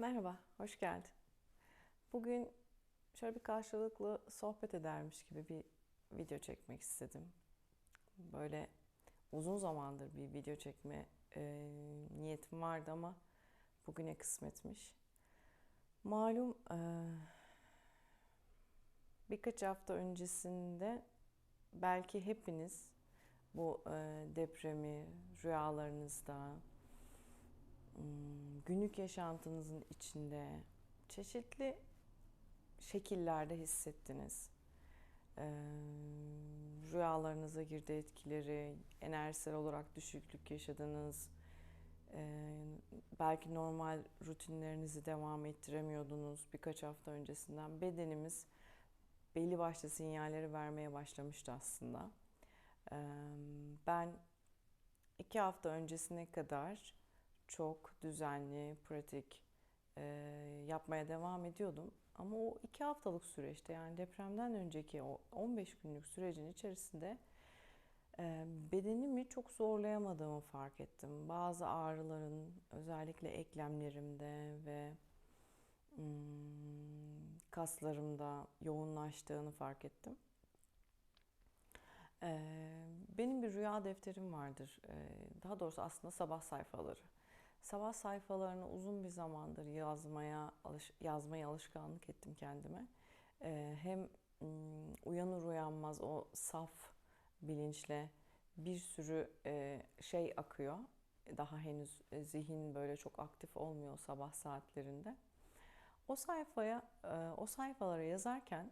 Merhaba, hoş geldin. Bugün şöyle bir karşılıklı sohbet edermiş gibi bir video çekmek istedim. Böyle uzun zamandır bir video çekme e, niyetim vardı ama bugüne kısmetmiş. Malum e, birkaç hafta öncesinde belki hepiniz bu e, depremi rüyalarınızda, günlük yaşantınızın içinde çeşitli şekillerde hissettiniz. Ee, rüyalarınıza girdi etkileri, enerjisel olarak düşüklük yaşadınız. Ee, belki normal rutinlerinizi devam ettiremiyordunuz birkaç hafta öncesinden. Bedenimiz belli başlı sinyalleri vermeye başlamıştı aslında. Ee, ben iki hafta öncesine kadar çok düzenli, pratik e, yapmaya devam ediyordum. Ama o iki haftalık süreçte yani depremden önceki o 15 günlük sürecin içerisinde e, bedenimi çok zorlayamadığımı fark ettim. Bazı ağrıların özellikle eklemlerimde ve hmm, kaslarımda yoğunlaştığını fark ettim. E, benim bir rüya defterim vardır. E, daha doğrusu aslında sabah sayfaları. Sabah sayfalarını uzun bir zamandır yazmaya alış, yazmaya alışkanlık ettim kendime. Ee, hem uyanır uyanmaz o saf bilinçle bir sürü e, şey akıyor. Daha henüz e, zihin böyle çok aktif olmuyor sabah saatlerinde. O sayfaya, e, o sayfalara yazarken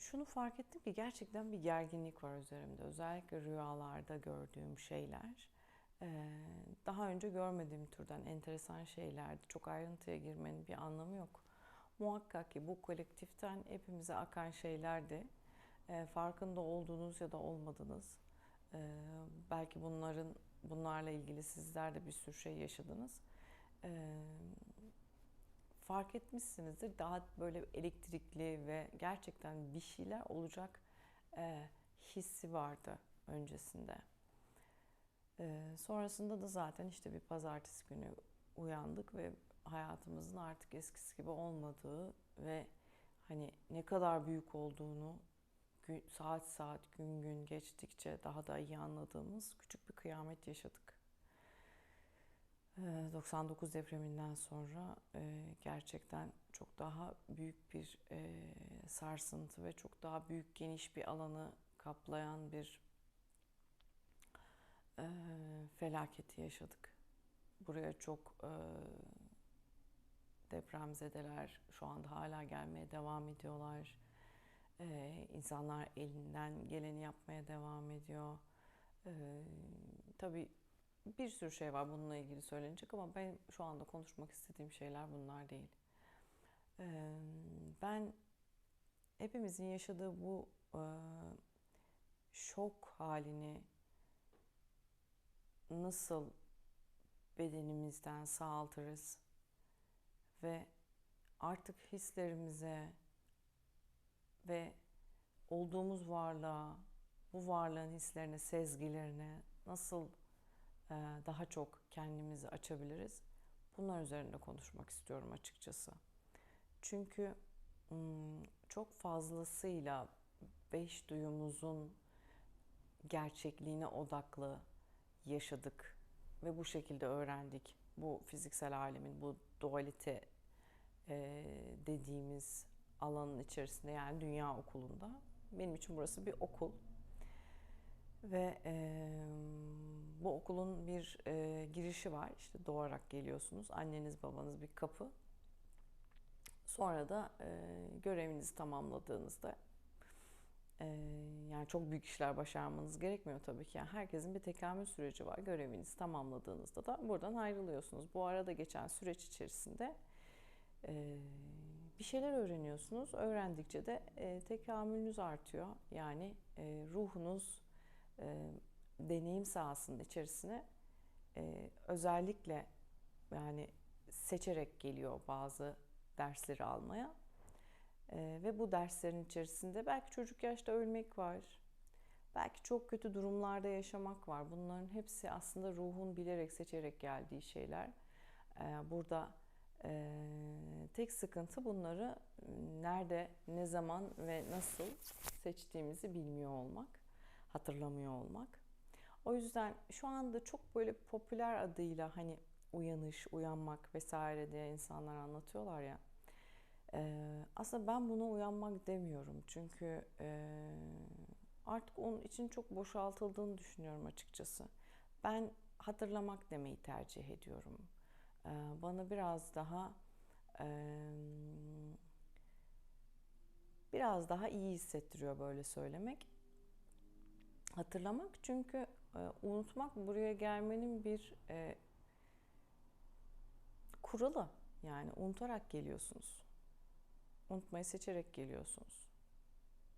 şunu fark ettim ki gerçekten bir gerginlik var üzerimde. Özellikle rüyalarda gördüğüm şeyler. Daha önce görmediğim türden enteresan şeylerdi. Çok ayrıntıya girmenin bir anlamı yok. Muhakkak ki bu kolektiften hepimize akan şeylerdi. Farkında olduğunuz ya da olmadınız. Belki bunların bunlarla ilgili sizler de bir sürü şey yaşadınız fark etmişsinizdir daha böyle elektrikli ve gerçekten bir şeyler olacak e, hissi vardı öncesinde. E, sonrasında da zaten işte bir pazartesi günü uyandık ve hayatımızın artık eskisi gibi olmadığı ve hani ne kadar büyük olduğunu saat saat gün gün geçtikçe daha da iyi anladığımız küçük bir kıyamet yaşadık. 99 ee, depreminden sonra e, gerçekten çok daha büyük bir e, sarsıntı ve çok daha büyük geniş bir alanı kaplayan bir e, felaketi yaşadık. Buraya çok depremzedeler şu anda hala gelmeye devam ediyorlar. İnsanlar elinden geleni yapmaya devam ediyor. Tabii bir sürü şey var bununla ilgili söylenecek ama ben şu anda konuşmak istediğim şeyler bunlar değil. Ben hepimizin yaşadığı bu şok halini nasıl bedenimizden sağaltırız ve artık hislerimize ve olduğumuz varlığa, bu varlığın hislerine, sezgilerine nasıl e, daha çok kendimizi açabiliriz. Bunlar üzerinde konuşmak istiyorum açıkçası. Çünkü çok fazlasıyla beş duyumuzun gerçekliğine odaklı yaşadık ve bu şekilde öğrendik. Bu fiziksel alemin, bu dualite e, dediğimiz alanın içerisinde yani dünya okulunda. Benim için burası bir okul ve e, bu okulun bir e, girişi var. İşte doğarak geliyorsunuz. Anneniz babanız bir kapı. Sonra da e, görevinizi tamamladığınızda e, yani çok büyük işler başarmanız gerekmiyor tabii ki. Yani herkesin bir tekamül süreci var. Görevinizi tamamladığınızda da buradan ayrılıyorsunuz. Bu arada geçen süreç içerisinde e, bir şeyler öğreniyorsunuz. Öğrendikçe de e, tekamülünüz artıyor. Yani e, ruhunuz e, deneyim sahasının içerisine e, özellikle yani seçerek geliyor bazı dersleri almaya. E, ve bu derslerin içerisinde belki çocuk yaşta ölmek var. Belki çok kötü durumlarda yaşamak var. Bunların hepsi aslında ruhun bilerek seçerek geldiği şeyler. Ee, burada e, tek sıkıntı bunları nerede, ne zaman ve nasıl seçtiğimizi bilmiyor olmak, hatırlamıyor olmak. O yüzden şu anda çok böyle popüler adıyla hani uyanış, uyanmak vesaire diye insanlar anlatıyorlar ya. Aslında ben buna uyanmak demiyorum. Çünkü artık onun için çok boşaltıldığını düşünüyorum açıkçası. Ben hatırlamak demeyi tercih ediyorum. Bana biraz daha biraz daha iyi hissettiriyor böyle söylemek. Hatırlamak çünkü e, unutmak buraya gelmenin bir e, kuralı. Yani unutarak geliyorsunuz. Unutmayı seçerek geliyorsunuz.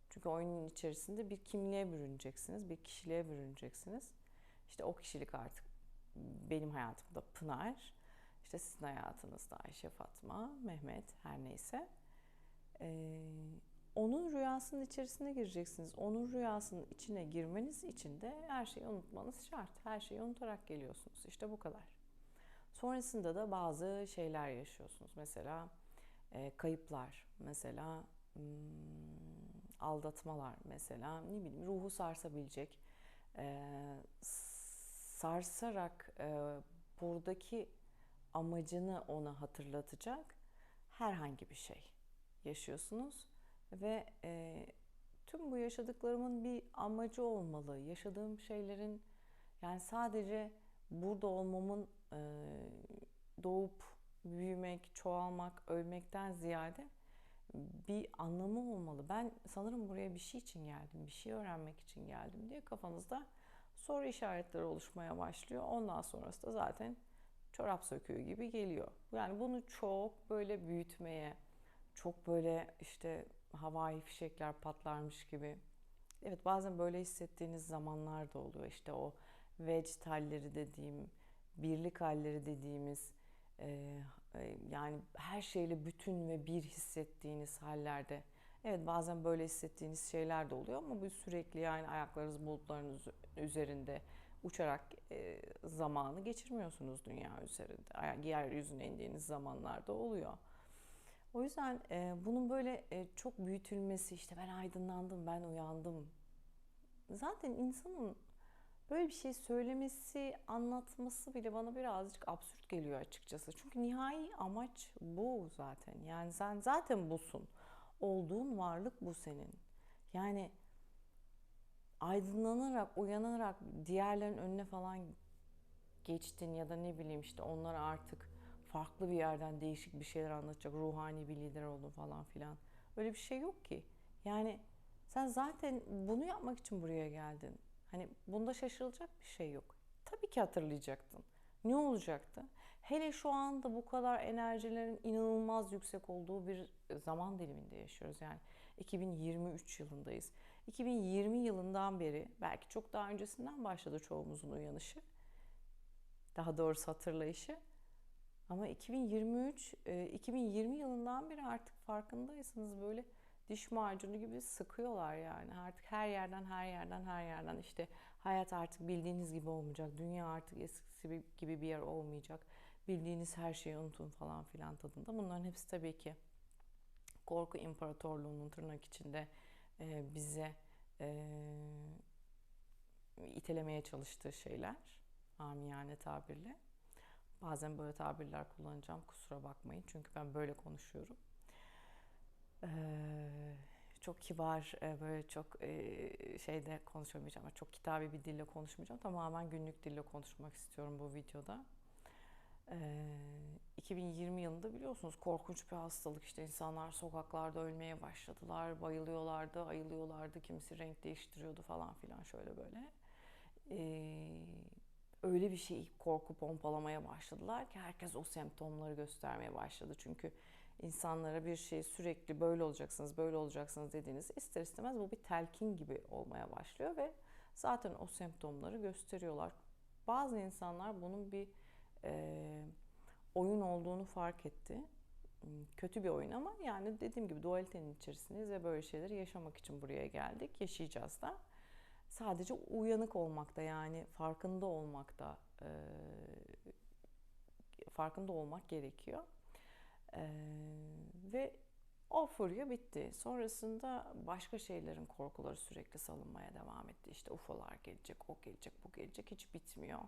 Çünkü oyunun içerisinde bir kimliğe bürüneceksiniz, bir kişiliğe bürüneceksiniz. İşte o kişilik artık benim hayatımda Pınar, işte sizin hayatınızda Ayşe, Fatma, Mehmet her neyse. Ee, onun rüyasının içerisine gireceksiniz. Onun rüyasının içine girmeniz için de her şeyi unutmanız şart. Her şeyi unutarak geliyorsunuz. İşte bu kadar. Sonrasında da bazı şeyler yaşıyorsunuz. Mesela e, kayıplar, mesela hmm, aldatmalar, mesela ne bileyim ruhu sarsabilecek, e, sarsarak e, buradaki amacını ona hatırlatacak herhangi bir şey yaşıyorsunuz ve e, tüm bu yaşadıklarımın bir amacı olmalı. Yaşadığım şeylerin yani sadece burada olmamın e, doğup büyümek, çoğalmak, ölmekten ziyade bir anlamı olmalı. Ben sanırım buraya bir şey için geldim, bir şey öğrenmek için geldim diye kafanızda soru işaretleri oluşmaya başlıyor. Ondan sonrası da zaten çorap söküğü gibi geliyor. Yani bunu çok böyle büyütmeye, çok böyle işte havai fişekler patlarmış gibi. Evet bazen böyle hissettiğiniz zamanlar da oluyor. İşte o vecd halleri dediğim, birlik halleri dediğimiz e, e, yani her şeyle bütün ve bir hissettiğiniz hallerde. Evet bazen böyle hissettiğiniz şeyler de oluyor ama bu sürekli yani ayaklarınız bulutların üzerinde uçarak e, zamanı geçirmiyorsunuz dünya üzerinde. Yeryüzüne indiğiniz zamanlarda oluyor. O yüzden e, bunun böyle e, çok büyütülmesi işte ben aydınlandım, ben uyandım. Zaten insanın böyle bir şey söylemesi, anlatması bile bana birazcık absürt geliyor açıkçası. Çünkü nihai amaç bu zaten. Yani sen zaten busun. Olduğun varlık bu senin. Yani aydınlanarak, uyanarak diğerlerin önüne falan geçtin ya da ne bileyim işte onlar artık farklı bir yerden değişik bir şeyler anlatacak, ruhani bir lider oldun falan filan. Öyle bir şey yok ki. Yani sen zaten bunu yapmak için buraya geldin. Hani bunda şaşırılacak bir şey yok. Tabii ki hatırlayacaktın. Ne olacaktı? Hele şu anda bu kadar enerjilerin inanılmaz yüksek olduğu bir zaman diliminde yaşıyoruz. Yani 2023 yılındayız. 2020 yılından beri belki çok daha öncesinden başladı çoğumuzun uyanışı. Daha doğrusu hatırlayışı. Ama 2023, 2020 yılından beri artık farkındaysanız böyle diş macunu gibi sıkıyorlar yani. Artık her yerden, her yerden, her yerden işte hayat artık bildiğiniz gibi olmayacak. Dünya artık eskisi gibi bir yer olmayacak. Bildiğiniz her şeyi unutun falan filan tadında. Bunların hepsi tabii ki korku imparatorluğunun tırnak içinde e, bize e, itelemeye çalıştığı şeyler. Amiyane tabirle. Bazen böyle tabirler kullanacağım. Kusura bakmayın. Çünkü ben böyle konuşuyorum. Ee, çok kibar, e, böyle çok e, şeyde konuşamayacağım. Çok kitabi bir dille konuşmayacağım. Tamamen günlük dille konuşmak istiyorum bu videoda. 2020 ee, yılında biliyorsunuz korkunç bir hastalık işte insanlar sokaklarda ölmeye başladılar, bayılıyorlardı, ayılıyorlardı, kimisi renk değiştiriyordu falan filan şöyle böyle. Ee, öyle bir şey korku pompalamaya başladılar ki herkes o semptomları göstermeye başladı. Çünkü insanlara bir şey sürekli böyle olacaksınız, böyle olacaksınız dediğiniz ister istemez bu bir telkin gibi olmaya başlıyor ve zaten o semptomları gösteriyorlar. Bazı insanlar bunun bir e, oyun olduğunu fark etti. Hmm, kötü bir oyun ama yani dediğim gibi dualitenin içerisindeyiz ve böyle şeyleri yaşamak için buraya geldik. Yaşayacağız da. Sadece uyanık olmakta yani farkında olmakta e, farkında olmak gerekiyor. E, ve o furya bitti. Sonrasında başka şeylerin korkuları sürekli salınmaya devam etti. İşte UFO'lar gelecek, o gelecek, bu gelecek hiç bitmiyor.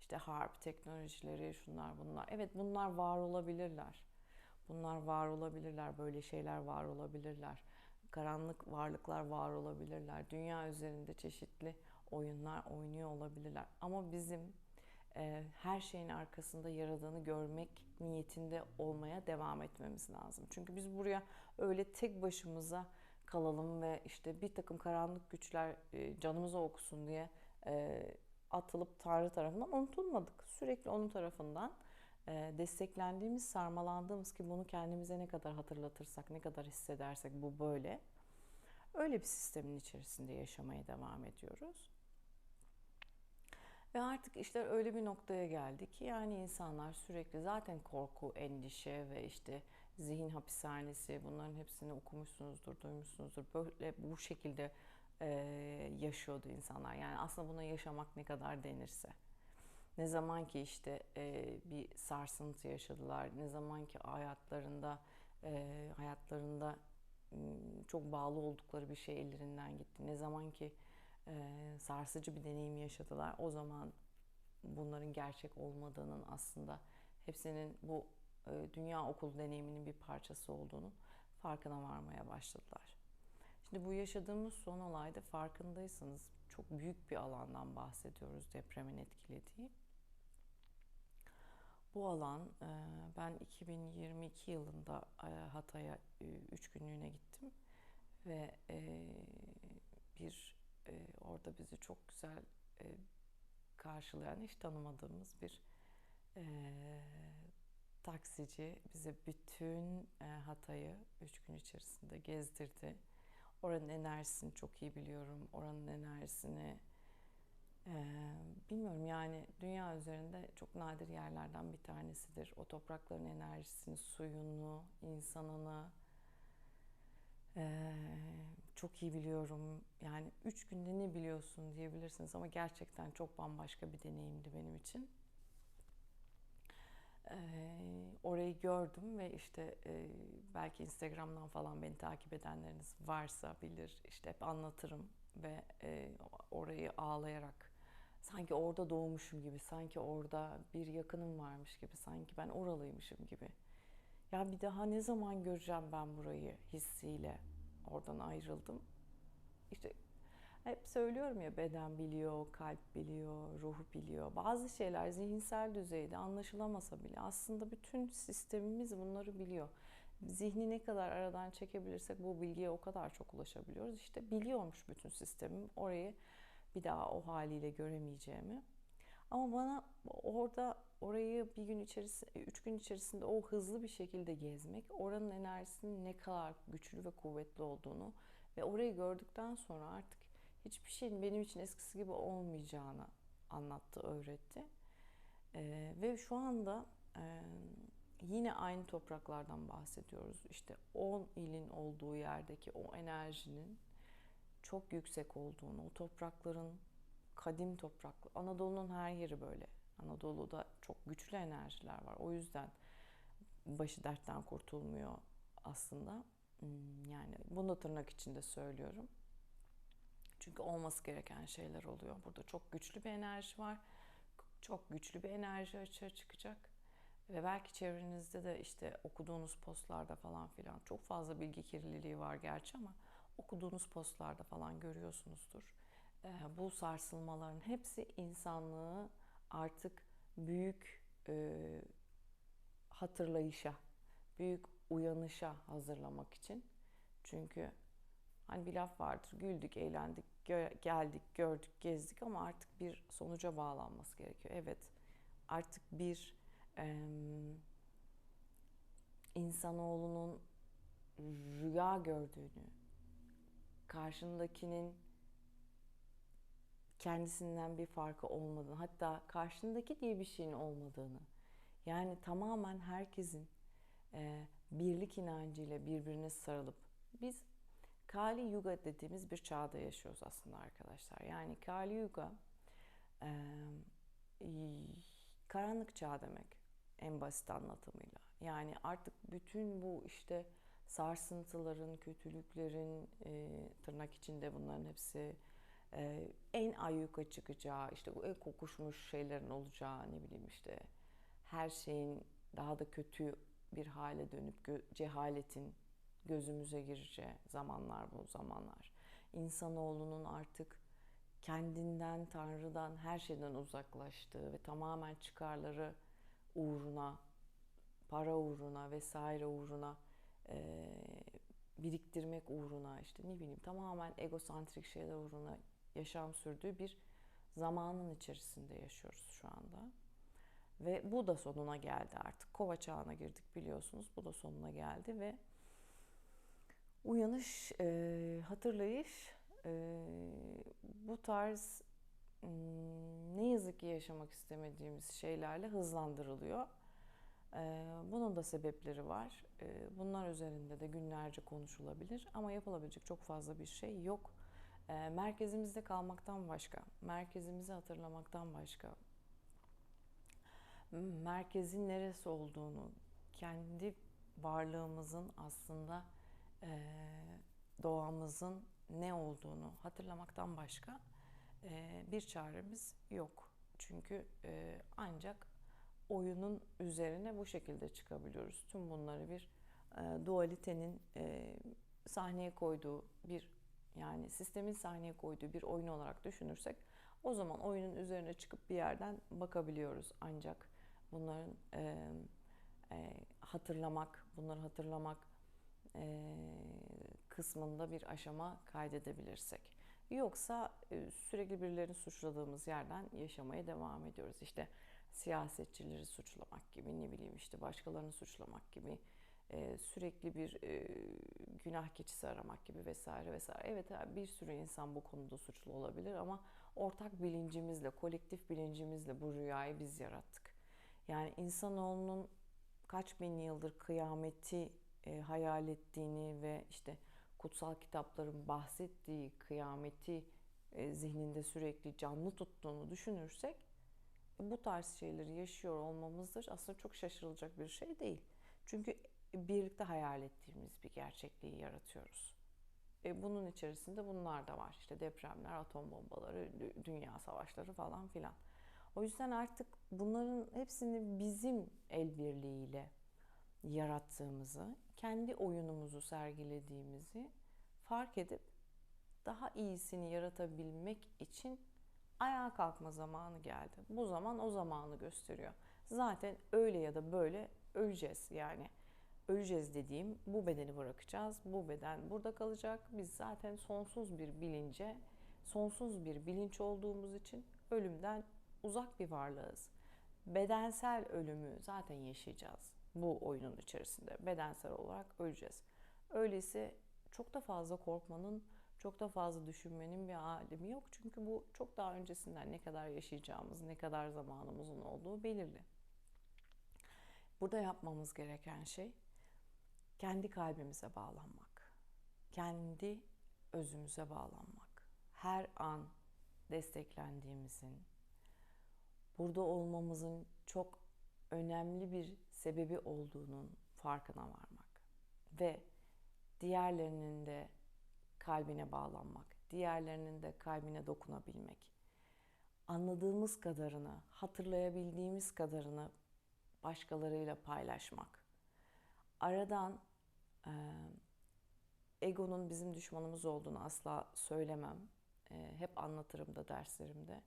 İşte harp teknolojileri, şunlar bunlar. Evet bunlar var olabilirler. Bunlar var olabilirler, böyle şeyler var olabilirler. Karanlık varlıklar var olabilirler. Dünya üzerinde çeşitli oyunlar oynuyor olabilirler. Ama bizim e, her şeyin arkasında yaradanı görmek niyetinde olmaya devam etmemiz lazım. Çünkü biz buraya öyle tek başımıza kalalım ve işte bir takım karanlık güçler e, canımıza okusun diye e, atılıp Tanrı tarafından unutulmadık. Sürekli onun tarafından desteklendiğimiz, sarmalandığımız ki bunu kendimize ne kadar hatırlatırsak, ne kadar hissedersek bu böyle. Öyle bir sistemin içerisinde yaşamaya devam ediyoruz. Ve artık işler öyle bir noktaya geldi ki yani insanlar sürekli zaten korku, endişe ve işte zihin hapishanesi bunların hepsini okumuşsunuzdur, duymuşsunuzdur. Böyle bu şekilde e, yaşıyordu insanlar. Yani aslında buna yaşamak ne kadar denirse. Ne zaman ki işte e, bir sarsıntı yaşadılar, ne zaman ki hayatlarında e, hayatlarında çok bağlı oldukları bir şey ellerinden gitti. Ne zaman ki e, sarsıcı bir deneyim yaşadılar. O zaman bunların gerçek olmadığının aslında hepsinin bu e, dünya okul deneyiminin bir parçası olduğunu farkına varmaya başladılar. Şimdi bu yaşadığımız son olayda farkındaysanız çok büyük bir alandan bahsediyoruz depremin etkilediği. Bu alan e, ben 2022 yılında Hatay'a 3 günlüğüne gittim ve bir e, orada bizi çok güzel e, karşılayan hiç tanımadığımız bir e, taksici bize bütün e, Hatay'ı üç gün içerisinde gezdirdi. Oranın enerjisini çok iyi biliyorum. Oranın enerjisini e, bilmiyorum yani dünya üzerinde çok nadir yerlerden bir tanesidir. O toprakların enerjisini, suyunu, insanını, ee, çok iyi biliyorum. Yani üç günde ne biliyorsun diyebilirsiniz ama gerçekten çok bambaşka bir deneyimdi benim için. Ee, orayı gördüm ve işte e, belki Instagram'dan falan beni takip edenleriniz varsa bilir. İşte hep anlatırım ve e, orayı ağlayarak sanki orada doğmuşum gibi, sanki orada bir yakınım varmış gibi, sanki ben oralıymışım gibi ya bir daha ne zaman göreceğim ben burayı hissiyle oradan ayrıldım. İşte hep söylüyorum ya beden biliyor, kalp biliyor, ruh biliyor. Bazı şeyler zihinsel düzeyde anlaşılamasa bile aslında bütün sistemimiz bunları biliyor. Zihni ne kadar aradan çekebilirsek bu bilgiye o kadar çok ulaşabiliyoruz. İşte biliyormuş bütün sistemim orayı bir daha o haliyle göremeyeceğimi. Ama bana orada orayı bir gün içerisinde, üç gün içerisinde o hızlı bir şekilde gezmek, oranın enerjisinin ne kadar güçlü ve kuvvetli olduğunu ve orayı gördükten sonra artık hiçbir şeyin benim için eskisi gibi olmayacağını anlattı, öğretti. Ee, ve şu anda e, yine aynı topraklardan bahsediyoruz. İşte 10 ilin olduğu yerdeki o enerjinin çok yüksek olduğunu, o toprakların kadim topraklı. Anadolu'nun her yeri böyle. Anadolu'da çok güçlü enerjiler var. O yüzden başı dertten kurtulmuyor aslında. Hmm, yani bunu tırnak içinde söylüyorum. Çünkü olması gereken şeyler oluyor. Burada çok güçlü bir enerji var. Çok güçlü bir enerji açığa çıkacak. Ve belki çevrenizde de işte okuduğunuz postlarda falan filan çok fazla bilgi kirliliği var gerçi ama okuduğunuz postlarda falan görüyorsunuzdur. Bu sarsılmaların hepsi insanlığı artık büyük hatırlayışa, büyük uyanışa hazırlamak için. Çünkü hani bir laf vardır, güldük, eğlendik, gö- geldik, gördük, gezdik ama artık bir sonuca bağlanması gerekiyor. Evet, artık bir e, insanoğlunun rüya gördüğünü, karşındakinin kendisinden bir farkı olmadığını, hatta karşındaki diye bir şeyin olmadığını, yani tamamen herkesin e, birlik inancıyla birbirine sarılıp biz Kali Yuga dediğimiz bir çağda yaşıyoruz aslında arkadaşlar. Yani Kali Yuga e, karanlık çağ demek en basit anlatımıyla. Yani artık bütün bu işte sarsıntıların, kötülüklerin e, tırnak içinde bunların hepsi e, en ayyuka çıkacağı, işte en kokuşmuş şeylerin olacağı ne bileyim işte her şeyin daha da kötü bir hale dönüp gö- cehaletin gözümüze gireceği zamanlar bu zamanlar. İnsanoğlunun artık kendinden, Tanrı'dan, her şeyden uzaklaştığı ve tamamen çıkarları uğruna, para uğruna vesaire uğruna e, biriktirmek uğruna işte ne bileyim tamamen egosantrik şeyler uğruna yaşam sürdüğü bir zamanın içerisinde yaşıyoruz şu anda. Ve bu da sonuna geldi artık. Kova çağına girdik biliyorsunuz. Bu da sonuna geldi ve uyanış, e, hatırlayış e, bu tarz ne yazık ki yaşamak istemediğimiz şeylerle hızlandırılıyor. Bunun da sebepleri var. Bunlar üzerinde de günlerce konuşulabilir ama yapılabilecek çok fazla bir şey yok. Merkezimizde kalmaktan başka, merkezimizi hatırlamaktan başka, merkezin neresi olduğunu, kendi varlığımızın aslında doğamızın ne olduğunu hatırlamaktan başka bir çaremiz yok. Çünkü ancak oyunun üzerine bu şekilde çıkabiliyoruz. Tüm bunları bir dualitenin sahneye koyduğu bir yani sistemin sahneye koyduğu bir oyun olarak düşünürsek o zaman oyunun üzerine çıkıp bir yerden bakabiliyoruz. Ancak bunların e, e, hatırlamak, bunları hatırlamak e, kısmında bir aşama kaydedebilirsek. Yoksa e, sürekli birilerini suçladığımız yerden yaşamaya devam ediyoruz. İşte siyasetçileri suçlamak gibi, ne bileyim işte başkalarını suçlamak gibi, e, sürekli bir e, günah keçisi aramak gibi vesaire vesaire. Evet bir sürü insan bu konuda suçlu olabilir ama ortak bilincimizle, kolektif bilincimizle bu rüyayı biz yarattık. Yani insanoğlunun kaç bin yıldır kıyameti e, hayal ettiğini ve işte kutsal kitapların bahsettiği kıyameti zihninde sürekli canlı tuttuğunu düşünürsek bu tarz şeyleri yaşıyor olmamızdır aslında çok şaşırılacak bir şey değil. Çünkü birlikte hayal ettiğimiz bir gerçekliği yaratıyoruz. E, bunun içerisinde bunlar da var. İşte depremler, atom bombaları, dünya savaşları falan filan. O yüzden artık bunların hepsini bizim el birliğiyle yarattığımızı, kendi oyunumuzu sergilediğimizi fark edip daha iyisini yaratabilmek için ayağa kalkma zamanı geldi. Bu zaman o zamanı gösteriyor. Zaten öyle ya da böyle öleceğiz yani. Öleceğiz dediğim bu bedeni bırakacağız. Bu beden burada kalacak. Biz zaten sonsuz bir bilince, sonsuz bir bilinç olduğumuz için ölümden uzak bir varlığız. Bedensel ölümü zaten yaşayacağız bu oyunun içerisinde. Bedensel olarak öleceğiz. Öyleyse çok da fazla korkmanın, çok da fazla düşünmenin bir alemi yok. Çünkü bu çok daha öncesinden ne kadar yaşayacağımız, ne kadar zamanımızın olduğu belirli. Burada yapmamız gereken şey kendi kalbimize bağlanmak. Kendi özümüze bağlanmak. Her an desteklendiğimizin, burada olmamızın çok önemli bir sebebi olduğunun farkına varmak ve diğerlerinin de kalbine bağlanmak, diğerlerinin de kalbine dokunabilmek. Anladığımız kadarını, hatırlayabildiğimiz kadarını başkalarıyla paylaşmak. Aradan e, egonun bizim düşmanımız olduğunu asla söylemem. E, hep anlatırım da derslerimde.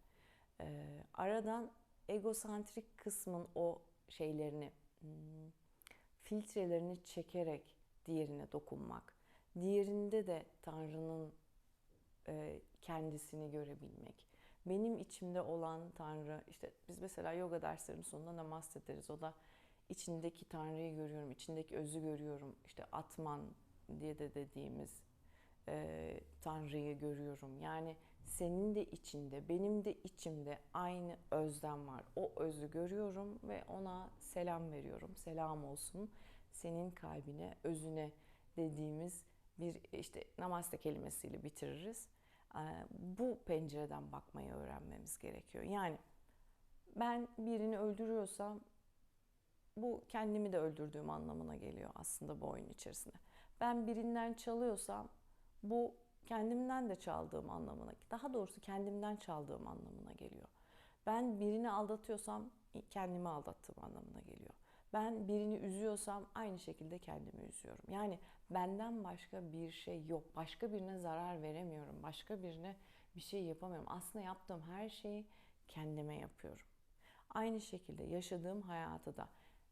E, aradan egosantrik kısmın o şeylerini, hmm, filtrelerini çekerek diğerine dokunmak. Diğerinde de Tanrı'nın e, kendisini görebilmek. Benim içimde olan Tanrı, işte biz mesela yoga derslerinin sonunda namaz ederiz. O da içindeki Tanrı'yı görüyorum, içindeki özü görüyorum. İşte Atman diye de dediğimiz e, Tanrı'yı görüyorum. Yani senin de içinde, benim de içimde aynı özlem var. O özü görüyorum ve ona selam veriyorum. Selam olsun senin kalbine, özüne dediğimiz bir işte namaste kelimesiyle bitiririz. Ee, bu pencereden bakmayı öğrenmemiz gerekiyor. Yani ben birini öldürüyorsam bu kendimi de öldürdüğüm anlamına geliyor aslında bu oyun içerisinde. Ben birinden çalıyorsam bu kendimden de çaldığım anlamına, daha doğrusu kendimden çaldığım anlamına geliyor. Ben birini aldatıyorsam kendimi aldattığım anlamına geliyor. Ben birini üzüyorsam aynı şekilde kendimi üzüyorum. Yani benden başka bir şey yok. Başka birine zarar veremiyorum. Başka birine bir şey yapamıyorum. Aslında yaptığım her şeyi kendime yapıyorum. Aynı şekilde yaşadığım hayatı da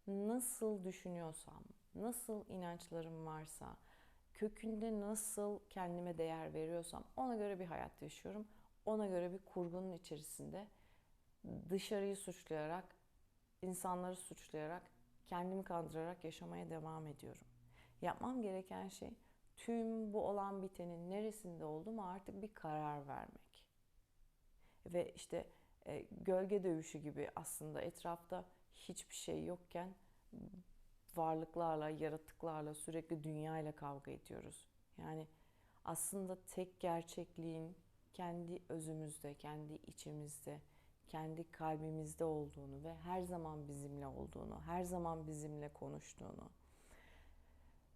nasıl düşünüyorsam, nasıl inançlarım varsa, kökünde nasıl kendime değer veriyorsam ona göre bir hayat yaşıyorum. Ona göre bir kurgunun içerisinde dışarıyı suçlayarak, insanları suçlayarak, kendimi kandırarak yaşamaya devam ediyorum. Yapmam gereken şey tüm bu olan bitenin neresinde olduğumu artık bir karar vermek. Ve işte e, gölge dövüşü gibi aslında etrafta hiçbir şey yokken varlıklarla, yaratıklarla, sürekli dünyayla kavga ediyoruz. Yani aslında tek gerçekliğin kendi özümüzde, kendi içimizde, kendi kalbimizde olduğunu ve her zaman bizimle olduğunu, her zaman bizimle konuştuğunu,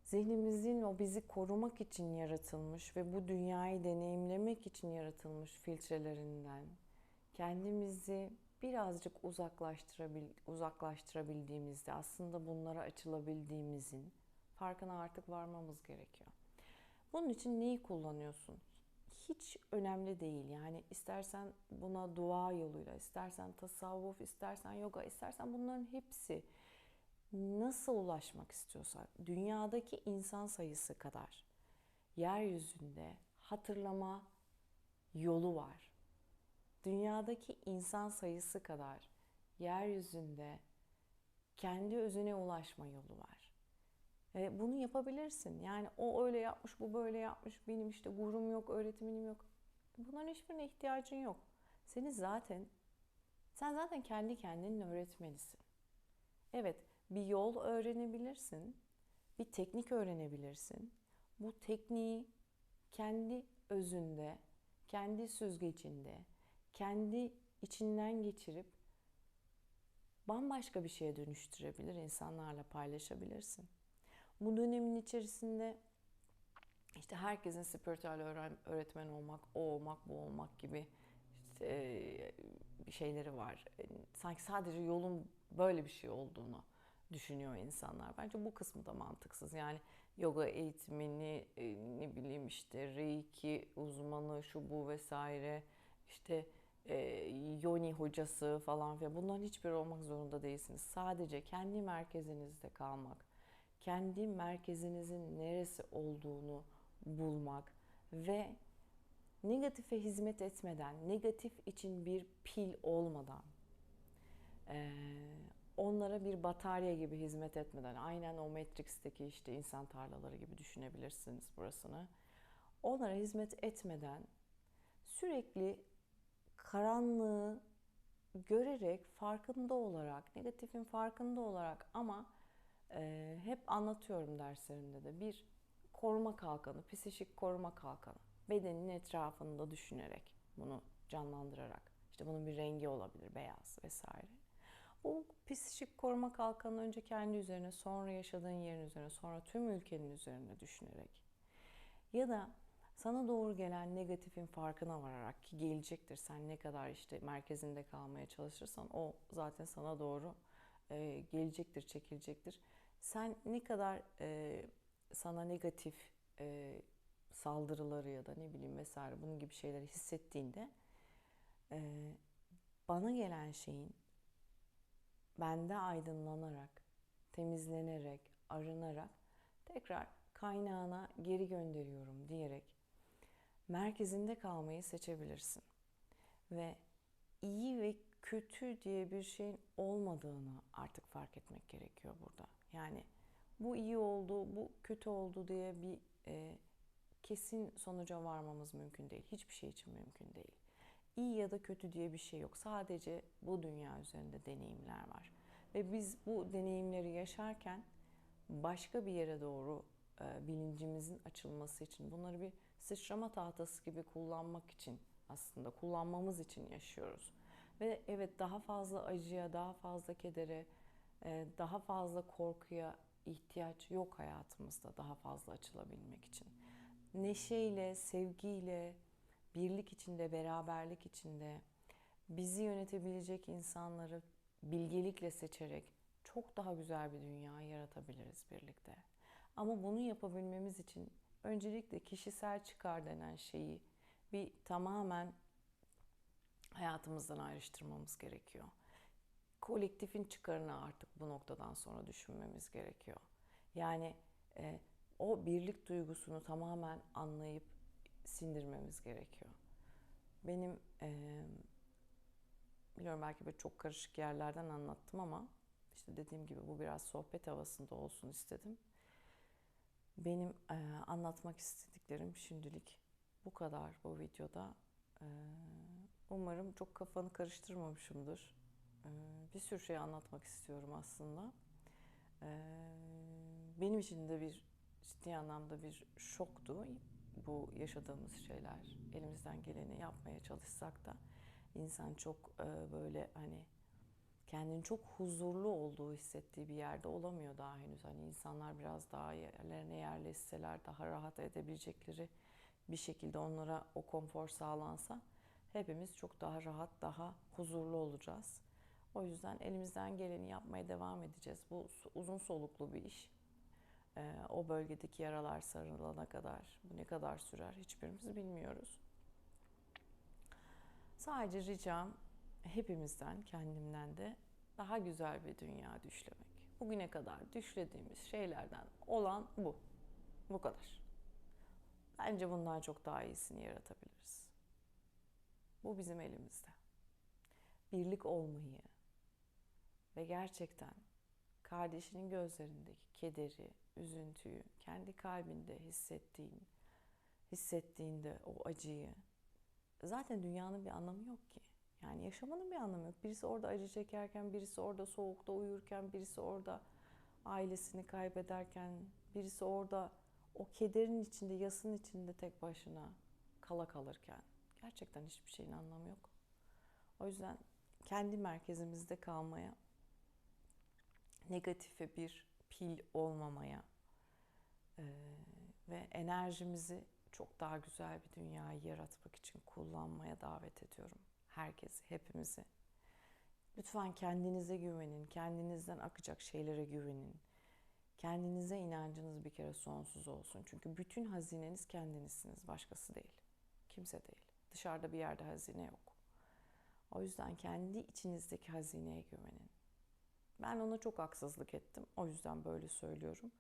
zihnimizin o bizi korumak için yaratılmış ve bu dünyayı deneyimlemek için yaratılmış filtrelerinden kendimizi birazcık uzaklaştırabil, uzaklaştırabildiğimizde aslında bunlara açılabildiğimizin farkına artık varmamız gerekiyor. Bunun için neyi kullanıyorsun? Hiç önemli değil. Yani istersen buna dua yoluyla, istersen tasavvuf, istersen yoga, istersen bunların hepsi nasıl ulaşmak istiyorsak dünyadaki insan sayısı kadar yeryüzünde hatırlama yolu var dünyadaki insan sayısı kadar yeryüzünde kendi özüne ulaşma yolu var. Ve bunu yapabilirsin. Yani o öyle yapmış, bu böyle yapmış, benim işte gurum yok, öğretmenim yok. Bunların hiçbirine ihtiyacın yok. Seni zaten, sen zaten kendi kendinin öğretmenisin. Evet, bir yol öğrenebilirsin, bir teknik öğrenebilirsin. Bu tekniği kendi özünde, kendi süzgecinde, kendi içinden geçirip bambaşka bir şeye dönüştürebilir, insanlarla paylaşabilirsin. Bu dönemin içerisinde işte herkesin spiritüel öğretmen olmak, o olmak, bu olmak gibi işte şeyleri var. Sanki sadece yolun böyle bir şey olduğunu düşünüyor insanlar. Bence bu kısmı da mantıksız. Yani yoga eğitimini, ne bileyim işte reiki uzmanı, şu bu vesaire, işte e, yoni hocası falan filan bunların hiçbiri olmak zorunda değilsiniz. Sadece kendi merkezinizde kalmak, kendi merkezinizin neresi olduğunu bulmak ve negatife hizmet etmeden, negatif için bir pil olmadan, onlara bir batarya gibi hizmet etmeden, aynen o Matrix'teki işte insan tarlaları gibi düşünebilirsiniz burasını. Onlara hizmet etmeden sürekli karanlığı görerek, farkında olarak, negatifin farkında olarak ama hep anlatıyorum derslerimde de bir koruma kalkanı, psikik koruma kalkanı. Bedenin etrafında düşünerek, bunu canlandırarak. İşte bunun bir rengi olabilir, beyaz vesaire. Bu psikik koruma kalkanı önce kendi üzerine, sonra yaşadığın yerin üzerine, sonra tüm ülkenin üzerine düşünerek. Ya da sana doğru gelen negatifin farkına vararak ki gelecektir. Sen ne kadar işte merkezinde kalmaya çalışırsan o zaten sana doğru gelecektir, çekilecektir. Sen ne kadar e, sana negatif e, saldırıları ya da ne bileyim vesaire bunun gibi şeyleri hissettiğinde e, bana gelen şeyin bende aydınlanarak, temizlenerek, arınarak tekrar kaynağına geri gönderiyorum diyerek merkezinde kalmayı seçebilirsin. Ve iyi ve kötü diye bir şeyin olmadığını artık fark etmek gerekiyor burada. Yani bu iyi oldu, bu kötü oldu diye bir e, kesin sonuca varmamız mümkün değil. Hiçbir şey için mümkün değil. İyi ya da kötü diye bir şey yok. Sadece bu dünya üzerinde deneyimler var. Ve biz bu deneyimleri yaşarken başka bir yere doğru e, bilincimizin açılması için, bunları bir sıçrama tahtası gibi kullanmak için aslında kullanmamız için yaşıyoruz. Ve evet daha fazla acıya, daha fazla kedere, daha fazla korkuya ihtiyaç yok hayatımızda daha fazla açılabilmek için. Neşeyle, sevgiyle, birlik içinde, beraberlik içinde bizi yönetebilecek insanları bilgelikle seçerek çok daha güzel bir dünya yaratabiliriz birlikte. Ama bunu yapabilmemiz için öncelikle kişisel çıkar denen şeyi bir tamamen hayatımızdan ayrıştırmamız gerekiyor. Kolektifin çıkarını artık bu noktadan sonra düşünmemiz gerekiyor. Yani e, o birlik duygusunu tamamen anlayıp sindirmemiz gerekiyor. Benim e, biliyorum belki böyle çok karışık yerlerden anlattım ama işte dediğim gibi bu biraz sohbet havasında olsun istedim. Benim e, anlatmak istediklerim şimdilik bu kadar bu videoda. E, umarım çok kafanı karıştırmamışımdır. E, bir sürü şey anlatmak istiyorum aslında. E, benim için de bir ciddi anlamda bir şoktu bu yaşadığımız şeyler. Elimizden geleni yapmaya çalışsak da insan çok e, böyle hani kendini çok huzurlu olduğu hissettiği bir yerde olamıyor daha henüz. Hani insanlar biraz daha yerlerine yerleşseler, daha rahat edebilecekleri bir şekilde onlara o konfor sağlansa hepimiz çok daha rahat, daha huzurlu olacağız. O yüzden elimizden geleni yapmaya devam edeceğiz. Bu uzun soluklu bir iş. Ee, o bölgedeki yaralar sarılana kadar, bu ne kadar sürer hiçbirimiz bilmiyoruz. Sadece ricam hepimizden, kendimden de daha güzel bir dünya düşlemek. Bugüne kadar düşlediğimiz şeylerden olan bu. Bu kadar. Bence bundan çok daha iyisini yaratabiliriz. Bu bizim elimizde. Birlik olmayı ve gerçekten kardeşinin gözlerindeki kederi, üzüntüyü, kendi kalbinde hissettiğin, hissettiğinde o acıyı zaten dünyanın bir anlamı yok ki. Yani yaşamanın bir anlamı yok. Birisi orada acı çekerken, birisi orada soğukta uyurken, birisi orada ailesini kaybederken, birisi orada o kederin içinde, yasın içinde tek başına kala kalırken gerçekten hiçbir şeyin anlamı yok. O yüzden kendi merkezimizde kalmaya, negatife bir pil olmamaya e, ve enerjimizi çok daha güzel bir dünyayı yaratmak için kullanmaya davet ediyorum herkesi, hepimizi. Lütfen kendinize güvenin, kendinizden akacak şeylere güvenin. Kendinize inancınız bir kere sonsuz olsun. Çünkü bütün hazineniz kendinizsiniz, başkası değil. Kimse değil. Dışarıda bir yerde hazine yok. O yüzden kendi içinizdeki hazineye güvenin. Ben ona çok haksızlık ettim. O yüzden böyle söylüyorum.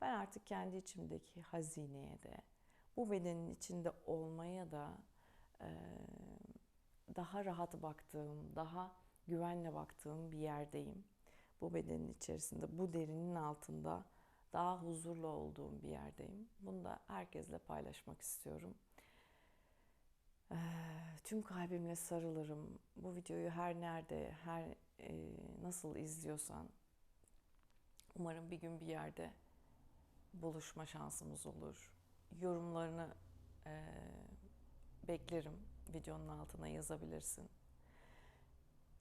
Ben artık kendi içimdeki hazineye de, bu bedenin içinde olmaya da daha rahat baktığım, daha güvenle baktığım bir yerdeyim. Bu bedenin içerisinde, bu derinin altında daha huzurlu olduğum bir yerdeyim. Bunu da herkesle paylaşmak istiyorum. Tüm kalbimle sarılırım. Bu videoyu her nerede, her e, nasıl izliyorsan umarım bir gün bir yerde buluşma şansımız olur. Yorumlarını e, beklerim. Videonun altına yazabilirsin.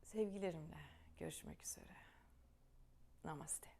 Sevgilerimle görüşmek üzere. Namaste.